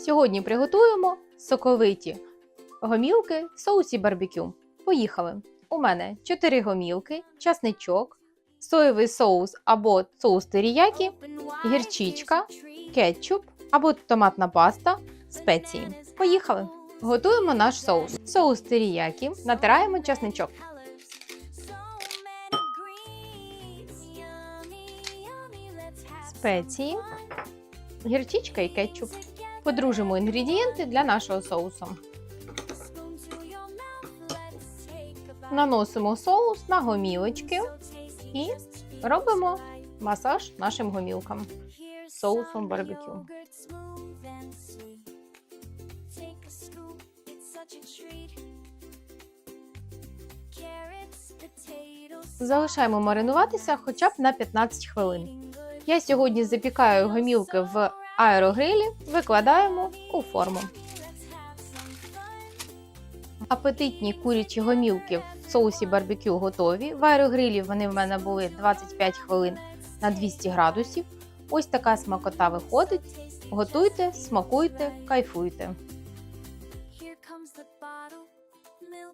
Сьогодні приготуємо соковиті гомілки в соусі барбекю. Поїхали! У мене 4 гомілки, часничок, соєвий соус або соус теріякі, гірчичка, кетчуп або томатна паста, спеції. Поїхали! Готуємо наш соус. Соус теріякі, натираємо часничок. Спеції, гірчичка і кетчуп. Подружимо інгредієнти для нашого соусу. Наносимо соус на гомілочки і робимо масаж нашим гомілкам соусом барбекю. Залишаємо маринуватися хоча б на 15 хвилин. Я сьогодні запікаю гомілки в аерогрилі викладаємо у форму. Апетитні курячі гомілки в соусі барбекю готові. В аерогрилі вони в мене були 25 хвилин на 200 градусів. Ось така смакота виходить. Готуйте, смакуйте, кайфуйте.